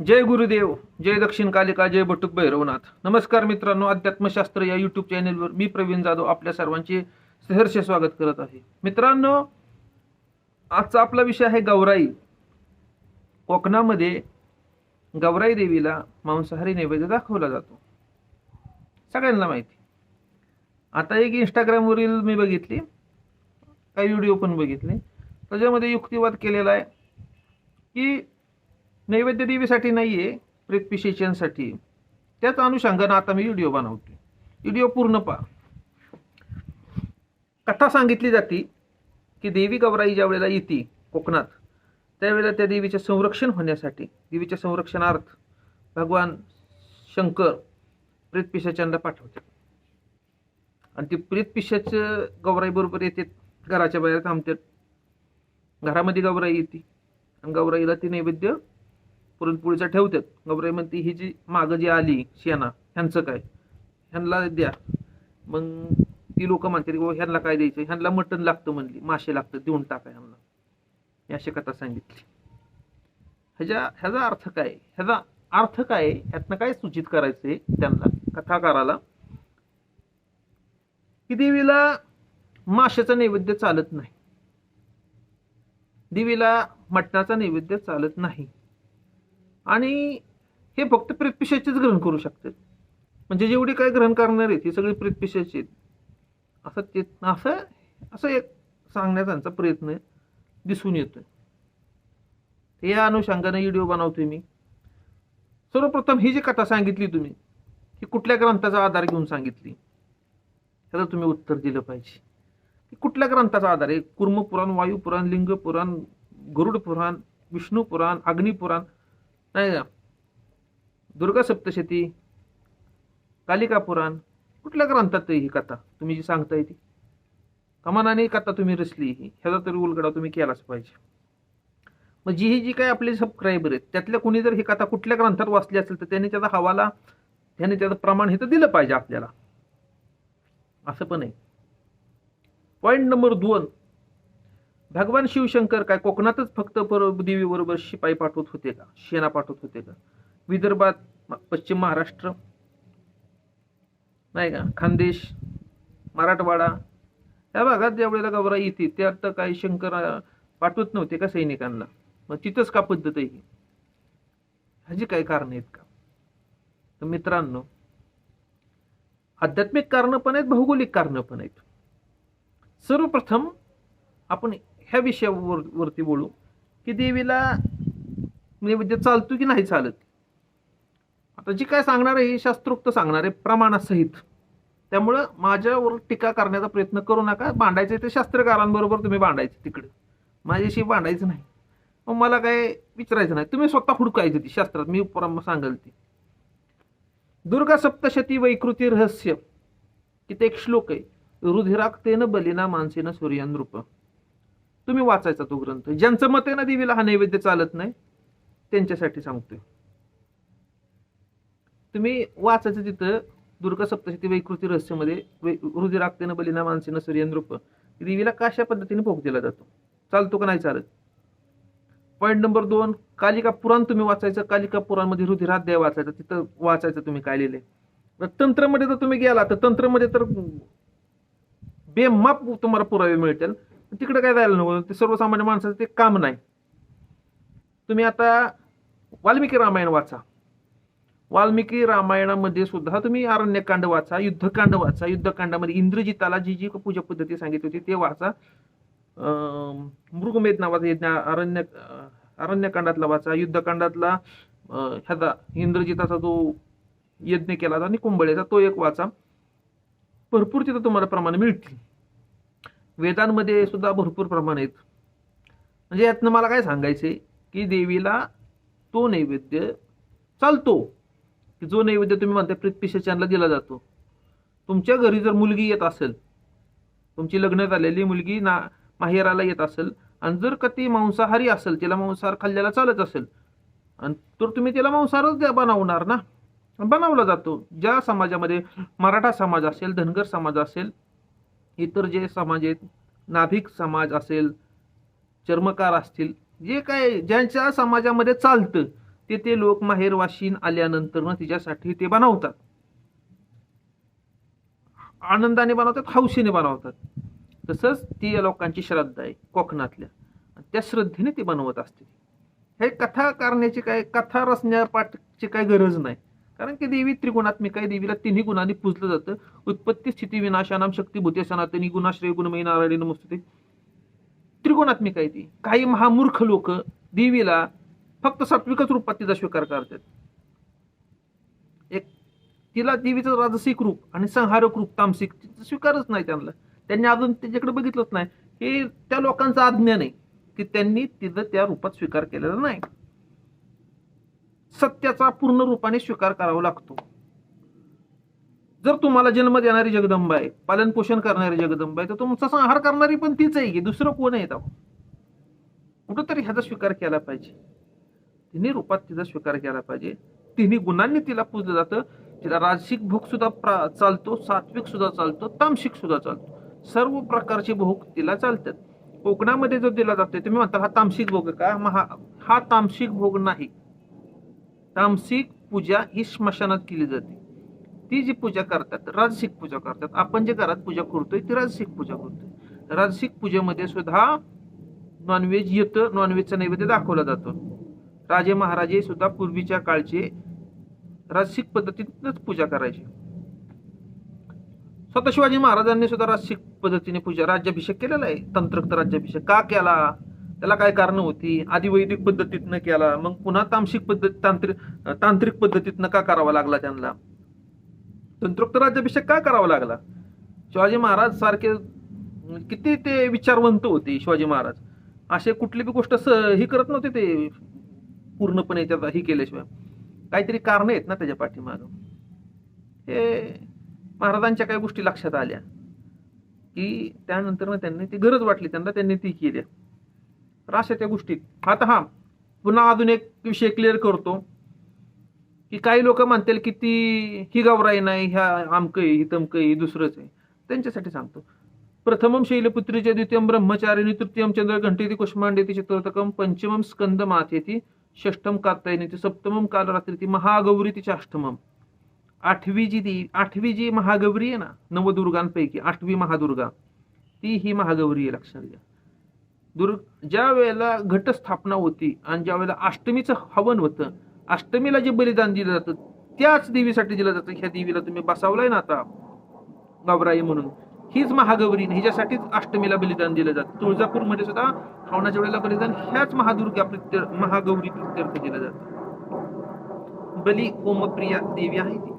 जय गुरुदेव जय दक्षिण कालिका जय बटुक भैरवनाथ. नमस्कार मित्रांनो अध्यात्मशास्त्र या युट्यूब चॅनेलवर मी प्रवीण जाधव आपल्या सर्वांचे सहर्ष स्वागत करत आहे. मित्रांनो आजचा आपला विषय आहे गौराई. कोकणामध्ये गौराई देवीला मांसाहारी नैवेद्य दाखवला जातो. सगळ्यांना माहिती. आता एक इंस्टाग्रामवरील मी बघितली काही व्हिडिओ पण बघितले. त्याच्यामध्ये युक्तिवाद केलेला आहे की नैवेद्य देवीसाठी नाही आहे प्रेतपिशेच्यांसाठी त्याच अनुषंगानं आता मी व्हिडिओ बनवतो. व्हिडिओ पूर्ण पहा. कथा सांगितली जाते की देवी गौराई ज्या वेळेला येते कोकणात त्यावेळेला त्या देवीचे संरक्षण होण्यासाठी देवीच्या संरक्षणार्थ भगवान शंकर प्रेतपिशाच्यांना पाठवते आणि ती प्रेतपिशाचं गौराई बरोबर येते घराच्या बाहेर थांबतात. घरामध्ये गौराई येते. आणि गौराईला ती नैवेद्य पुरणपोळीचा ठेवतात. गौराई म्हणते ही जी मागं जी आली शेणा ह्यांचं काय? ह्यांना द्या. मग ती लोक म्हणतात की बाबा ह्यांना काय द्यायचं? ह्यांना मटण लागतं म्हणली मासे लागतं देऊन टाका ह्यांना. अशी कथा सांगितली. ह्याच्या ह्याचा अर्थ काय? ह्याचा अर्थ काय? ह्यातनं काय सूचित करायचंय त्यांना कथाकाराला? की देवीला माशाचा नैवेद्य चालत नाही. देवीला मटणाचा नैवेद्य चालत नाही. आणि हे फक्त प्रेतपिशाचेच ग्रहण करू शकतात म्हणजे जेवढी काय ग्रहण करणार आहेत ही सगळी प्रेतपिशाची आहेत. असं ते असं असं एक सांगण्याचा त्यांचा प्रयत्न दिसून येतो या अनुषंगाने व्हिडिओ बनवतोय मी. सर्वप्रथम ही जी कथा सांगितली तुम्ही ही कुठल्या ग्रंथाचा आधार घेऊन सांगितली? ह्याचं तुम्ही उत्तर दिलं पाहिजे. की कुठल्या ग्रंथाचा आधार? आहे कुर्मपुराण वायुपुराण लिंगपुराण गरुड पुराण विष्णू पुराण अग्निपुराण नाही का? दुर्गा सप्तशती कालिका पुराण कुठल्या ग्रंथात ही कथा? तुम्ही जी सांगताय ती. कमानाने कथा तुम्ही रचली ही. ह्याचा तरी उलगडा तुम्ही केलाच पाहिजे. मग जी ही जी काही आपले सबस्क्रायबर आहेत त्यातल्या कुणी जर ही कथा कुठल्या ग्रंथात वाचली असेल तर त्याने त्याचा हवाला त्याने त्याचं प्रमाण हे तर दिलं पाहिजे आपल्याला. असं पण आहे. पॉईंट नंबर दोन. भगवान शिवशंकर काय कोकणातच फक्त पर देवी बरोबर शिपाई पाठवत होते का? सेना पाठवत होते का? विदर्भात पश्चिम महाराष्ट्र? नाही का? खानदेश? मराठवाडा? या भागात ज्या वेळेला गौराई येते त्या काही शंकर पाठवत नव्हते का सैनिकांना? मग तिथंच का पद्धत आहे ह्याची काही कारण आहेत का? तर मित्रांनो आध्यात्मिक कारणं पण आहेत भौगोलिक कारणं पण आहेत. सर्वप्रथम आपण ह्या विषयावर वरती बोलू की देवीला नैवेद्य चालतो की नाही चालत? आता जी काय सांगणार आहे हे शास्त्रोक्त सांगणार आहे प्रमाणासहित. त्यामुळं माझ्यावर टीका करण्याचा प्रयत्न करू नका. भांडायचं ते शास्त्रकारांबरोबर तुम्ही भांडायचं तिकडे. माझ्याशी भांडायचं नाही. मग मला काय विचारायचं नाही. तुम्ही स्वतः हुडकायचं ती शास्त्रात. मी परम सांगेल ती. दुर्गा सप्तशती वैकृती रहस्य. तिथे एक श्लोक आहे. रुधिराक्तेनं बलिना मानसेनं सूर्यानृप तुम्ही वाचायचा तो ग्रंथ. ज्यांचं मत आहे ना देवीला हा नैवेद्य चालत नाही त्यांच्यासाठी सांगतोय. तुम्ही वाचायचं तिथं दुर्गा सप्तशती वैकृती रहस्यमध्ये वै- रुधिराक्तेन बलिना मानसीनं सूर्यनृप देवीला कशा पद्धतीने भोग दिला जातो? चालतो का नाही चालत? पॉईंट नंबर दोन कालिका पुराण तुम्ही वाचायचं कालिका पुराणमध्ये रुधिराध्याय वाचायचं तिथं वाचायचं तुम्ही काय लिहिले तंत्रमध्ये जर तुम्ही गेला तर तंत्रमध्ये तर बेमाप तुम्हाला पुरावे मिळतील. तिकडं काय जायला नको? ते सर्वसामान्य माणसाचं ते काम नाही. तुम्ही आता वाल्मिकी रामायण वाचा. वाल्मिकी रामायणामध्ये सुद्धा तुम्ही अरण्यकांड वाचा युद्धकांड वाचा. युद्धकांडामध्ये इंद्रजिताला जी जी पूजा पद्धती सांगितली होती ते वाचा. अं, मृगमेध नावाचा यज्ञ अरण्य अरण्यकांडातला वाचा. युद्धकांडातला ह्याचा इंद्रजिताचा जो यज्ञ केला आणि कुंभळेचा तो एक वाचा. भरपूर तिथं तुम्हाला प्रमाण मिळतील. वेदांमध्ये सुद्धा भरपूर प्रमाण आहेत. म्हणजे यातनं मला काय सांगायचे की देवीला तो नैवेद्य चालतो की जो नैवेद्य तुम्ही म्हणता प्रीतपिशाच्यांना दिला जातो. तुमच्या घरी जर मुलगी येत असेल तुमची लग्न झालेली मुलगी ना माहेराला येत असेल आणि जर का ती मांसाहारी असेल तिला मांसाहार खाल्ल्याला चालत असेल आणि तर तुम्ही तिला मांसाहारच द्या बनवणार ना. बनवला जातो. ज्या समाजामध्ये मराठा समाज असेल धनगर समाज असेल इतर जे समाज आहेत नाभिक समाज असेल चर्मकार असतील जे काय ज्यांच्या समाजामध्ये चालतं ते ते लोक माहेर वाशीन आल्यानंतर तिच्यासाठी ते बनवतात. आनंदाने बनवतात हौशीने बनवतात. तसंच ती या लोकांची श्रद्धा आहे कोकणातल्या. त्या श्रद्धेने ती बनवत असते. हे कथा करण्याची काय कथा रचण्यापाठची काय गरज नाही. कारण की देवी त्रिगुणात्मिक आहे देवीला तिन्ही गुणांनी पूजलं जातं. उत्पत्ती स्थिती विनाशानाम शक्ती भूते सनातनी गुणाश्रय गुणमयी नारायण नमस्ते त्रिगुणात्मिक आहे ती. काही महामूर्ख लोक देवीला फक्त सात्विकच रूपात तिचा स्वीकार करतात. एक तिला देवीचं राजसिक रूप आणि संहारक रूप तामसिक तिचा स्वीकारच नाही त्यांना. त्यांनी अजून त्याच्याकडे बघितलंच नाही. हे त्या लोकांचं आज्ञा नाही की त्यांनी तिथं त्या रूपात स्वीकार केलेला नाही. सत्याचा पूर्ण रूपाने स्वीकार करावा लागतो. जर तुम्हाला जन्म देणारी जगदंबा आहे पालन पोषण करणारी जगदंबा आहे तर तुमचा संहार करणारी पण तीच आहे की दुसरं कोण आहे तेव्हा कुठंतरी ह्याचा स्वीकार केला पाहिजे. तिन्ही रूपात तिचा स्वीकार केला पाहिजे. तिन्ही गुणांनी तिला पूजलं जातं. तिला राजसिक भोग सुद्धा प्रा- चालतो सात्विक सुद्धा चालतो तामसिक सुद्धा चालतो. सर्व प्रकारचे भोग तिला चालतात. कोकणामध्ये जो दिला जातोय तुम्ही म्हणता हा तामसिक भोग का? मग हा हा तामसिक भोग नाही. तामसिक पूजा ही स्मशानात केली जाते. ती जी पूजा करतात राजसिक पूजा करतात आपण जे घरात पूजा करतोय ती राजसिक पूजा करतोय. राजसिक पूजेमध्ये सुद्धा नॉनव्हेज येतं नॉनव्हेजचा नैवेद्य दाखवला जातो. राजे महाराजे सुद्धा पूर्वीच्या काळचे राजसिक पद्धतीतच पूजा करायचे. स्वतः शिवाजी महाराजांनी सुद्धा राजसिक पद्धतीने पूजा राज्याभिषेक केलेला आहे. तंत्रोक्त राज्याभिषेक का केला? त्याला काय कारण होती? आधी वैदिक पद्धतीतनं केला मग पुन्हा तांशिक पद्धत तांत्रिक तांत्रिक पद्धतीतनं का करावा लागला त्यांना? तंत्रोक्त राज्याभिषेक का करावा लागला? शिवाजी महाराज सारखे किती ते विचारवंत होते शिवाजी महाराज. असे कुठली बी गोष्ट स ही करत नव्हते ते पूर्णपणे त्याचा ही केल्याशिवाय. काहीतरी कारण आहेत ना त्याच्या पाठीमागं. हे महाराजांच्या काही गोष्टी लक्षात आल्या. की त्यानंतर ना त्यांनी ती गरज वाटली त्यांना त्यांनी ती केली. राशाच्या त्या गोष्टीत. आता हा पुन्हा अजून एक विषय क्लिअर करतो की काही लोक म्हणतील की ती ही गौराई नाही ह्या आमकं आहे ही तमकं आहे ही दुसरंच आहे. त्यांच्यासाठी सांगतो. प्रथमम शैलपुत्रीचे द्वितीयम ब्रह्मचारिणी तृतीयम चंद्र घंटेती कुष्मांडेती चतुर्थकम पंचमम स्कंद माथेती षष्टम कात्यायनीती सप्तमम कालरात्रीती महागौरी तिच्या अष्टमम आठवी जी ती आठवी जी महागौरी आहे ना नवदुर्गांपैकी आठवी महादुर्गा. ती ही महागौरी आहे लक्षात घ्या. दुर्ग ज्या वेळेला घटस्थापना होती आणि ज्या वेळेला अष्टमीचं हवन होतं अष्टमीला जे बलिदान दिलं जातं त्याच देवीसाठी दिलं जातं. ह्या देवीला तुम्ही बसावलाय ना आता? गावराई म्हणून. हीच महागौरी हिच्यासाठीच अष्टमीला बलिदान दिलं जातं. तुळजापूरमध्ये सुद्धा हवनाच्या वेळेला बलिदान ह्याच महादुर्गा प्रत्य महागौरी प्रत्यर्थ दिलं जातं. बली होमप्रिया देवी आहे ती.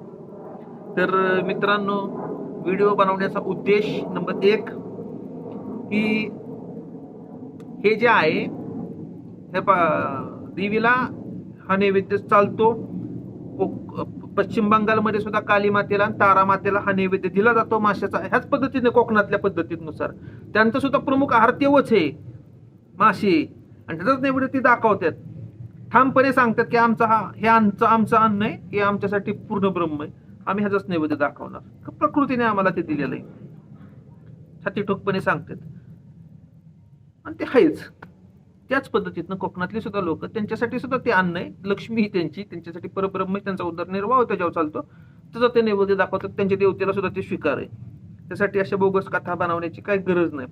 तर मित्रांनो व्हिडिओ बनवण्याचा उद्देश नंबर एक की हे जे आहे हे प- देवीला हा नैवेद्य चालतो. पश्चिम बंगालमध्ये सुद्धा काली मातेला आणि तारा मातेला हा नैवेद्य दिला जातो माशाचा. ह्याच पद्धतीने कोकणातल्या पद्धतीनुसार. त्यांचा सुद्धा प्रमुख आहार तेवच आहे मासे आणि त्याचाच नैवेद्य ती दाखवतात. ठामपणे सांगतात की आमचा हा हे आमचं आमचं अन्न आहे हे आमच्यासाठी पूर्ण ब्रह्म आहे. आम्ही ह्याचाच नैवेद्य दाखवणार. प्रकृतीने आम्हाला ते दिलेलं आहे. छाती ठोकपणे सांगतात. आणि ते आहेच. त्याच पद्धतीतनं कोकणातली सुद्धा लोक त्यांच्यासाठी सुद्धा ते अन्न आहे. लक्ष्मी ही त्यांची त्यांच्यासाठी परब्रह्म त्यांचा उदरनिर्वाह त्याच्यावर चालतो. तसं ते नैवेद्य दाखवतात त्यांच्या देवतेला सुद्धा ते स्वीकार आहे. त्यासाठी अशा बोगस कथा बनवण्याची काही गरज नाही.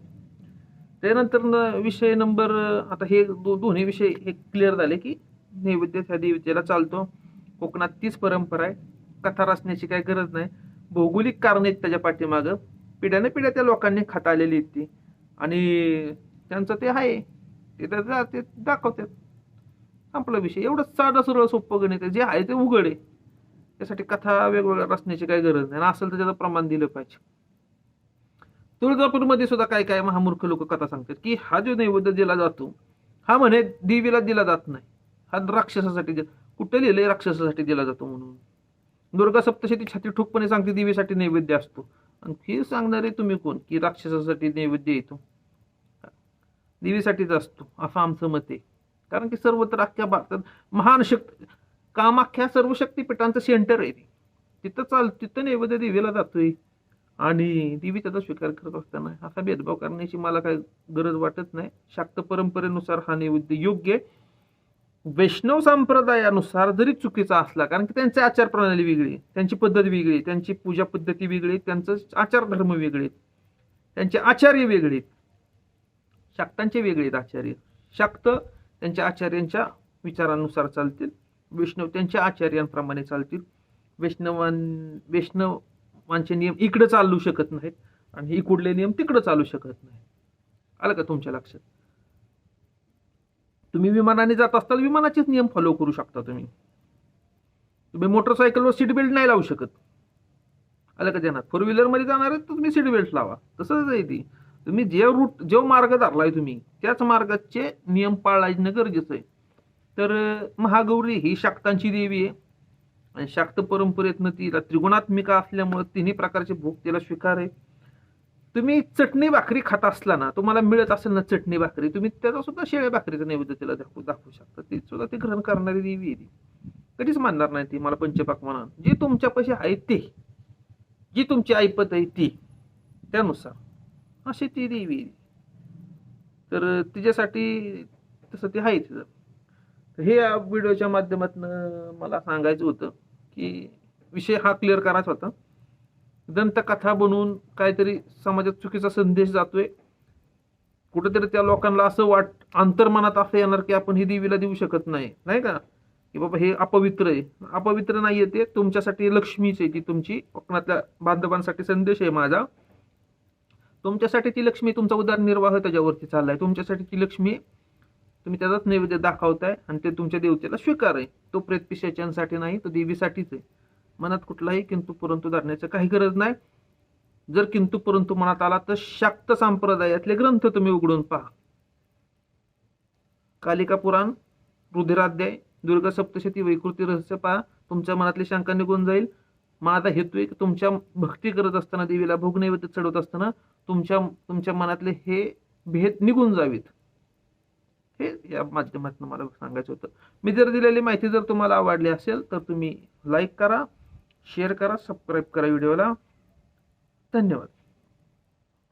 त्यानंतर न- विषय नंबर आता हे दो दोन्ही विषय हे क्लिअर झाले की नैवेद्य त्या देवतेला चालतो. कोकणात तीच परंपरा आहे. कथा रचण्याची काही गरज नाही. भौगोलिक कारण आहेत त्याच्या पाठीमागं. पिढ्याने पिढ्या त्या लोकांनी खाता आलेली आहेत ती. आणि त्यांचं ते आहे. ते तर ते दाखवतात. संपला विषय एवढं साधं सरळ सोपं गणित आहे. जे आहे ते उघड आहे. त्यासाठी कथा वेगवेगळ्या रचण्याची काही गरज नाही. आणि असेल तर त्याचं प्रमाण दिलं पाहिजे. तुळजापूरमध्ये सुद्धा काय काय महामूर्ख लोक कथा सांगतात की हा जो नैवेद्य दिला जातो हा म्हणे देवीला दिला जात नाही. हा राक्षसासाठी दि- कुठं लिहिलंय? राक्षसासाठी दिला जातो म्हणून. दुर्गा सप्तशती छाती ठोकपणे सांगते देवीसाठी नैवेद्य असतो. आणि हे सांगणारे तुम्ही कोण? की राक्षसासाठी नैवेद्य येतो. देवीसाठीच असतो असं आमचं मत आहे. कारण की सर्वत्र अख्ख्या भारतात महान शक्ती कामाख्या सर्व शक्तीपीठांचं सेंटर आहे. ते. तिथं चाल तिथं नैवेद्य देवीला जातोय. आणि देवी त्याचा स्वीकार करत असताना असा भेदभाव करण्याची मला काही गरज वाटत नाही. शाक्त परंपरेनुसार हा नैवेद्य योग्य आहे. वैष्णव संप्रदायानुसार जरी चुकीचा असला कारण की त्यांची आचार प्रणाली वेगळी त्यांची पद्धत वेगळी त्यांची पूजा पद्धती वेगळी त्यांचं आचारधर्म वेगळे त्यांचे आचार्य वेगळेत शाक्तांचे वेगळेत आचार्य. शाक्त त्यांच्या आचार्यांच्या विचारानुसार चालतील. वैष्णव त्यांच्या आचार्यांप्रमाणे चालतील. वैष्णवां वैष्णवांचे नियम इकडे चालू शकत नाहीत आणि इकडले नियम तिकडे चालू शकत नाहीत. आलं का तुमच्या लक्षात? तुम्ही विमानाने जात असताल विमानाचेच नियम फॉलो करू शकता तुम्ही. तुम्ही मोटरसायकलवर सीट बेल्ट नाही लावू शकत. आलं का ध्यानात? फोर व्हीलरमध्ये जाणार आहे तर तुम्ही सीट बेल्ट लावा. तसंच आहे ती. तुम्ही जे रूट जो मार्ग धरलाय तुम्ही त्याच मार्गाचे नियम पाळणं गरजेचं आहे. तर महागौरी ही शाक्तांची देवी आहे. आणि शाक्त परंपरेतनं तिला त्रिगुणात्मिका असल्यामुळे तिन्ही प्रकारचे भोग तिला स्वीकार आहे. तुम्ही चटणी भाकरी खात असला ना तुम्हाला मिळत असेल ना चटणी भाकरी तुम्ही त्याचा सुद्धा शेळ्या भाकरीचा नैवेद्य तिला दाखवू दाखवू शकता. ती सुद्धा ती ग्रहण करणारी देवी आहे ती. कधीच मानणार नाही ती मला पंचपाक म्हणा. जे तुमच्यापाशी आहे ते. जी तुमची ऐपत आहे ती. त्यानुसार. अशी ती देवी आहे. तर तिच्यासाठी तसं ते आहे तिचं तर हे या व्हिडिओच्या माध्यमातून मला सांगायचं होतं की विषय हा क्लिअर करायचा होता. दंतकथा बनवून काहीतरी समाजात चुकीचा संदेश जातोय. कुठेतरी त्या लोकांना असं वाट अंतर्मनात असं येणार की आपण ही देवीला देऊ शकत नाही. नाही का? की बाबा हे अपवित्र आहे. अपवित्र नाही आहे ते. तुमच्यासाठी लक्ष्मीच आहे ती तुमची. कोकणातल्या बांधवांसाठी संदेश आहे माझा. तुमच्यासाठी ती लक्ष्मी तुमचा उदरनिर्वाह त्याच्यावरती चाललाय. तुमच्यासाठी ती लक्ष्मी तुम्ही त्याचाच नैवेद्य दाखवताय आणि ते तुमच्या देवतेला स्वीकार आहे. तो प्रेत पिशाच्यांसाठी नाही तो देवीसाठीच आहे. मनात कुठलाही किंतु परंतु धरण्याचं काही गरज नाही. जर किंतु परंतु मनात आला तर शाक्त संप्रदायातले ग्रंथ तुम्ही उघडून पहा. कालिका पुराण रुधिराध्याय दुर्गा सप्तशती वैकृती रहस्य पहा. तुमच्या मनातली शंका निघून जाईल. माझा हेतू आहे की तुमच्या भक्ती करत असताना देवीला भोग नैवेद्य चढवत असताना तुमच्या तुमच्या मनातले हे भेद निघून जावीत. हे या माध्यमातून मला सांगायचं होतं. मी जर दिलेली माहिती जर तुम्हाला आवडली असेल तर तुम्ही लाईक करा शेअर करा सबस्क्राईब करा व्हिडिओला. धन्यवाद.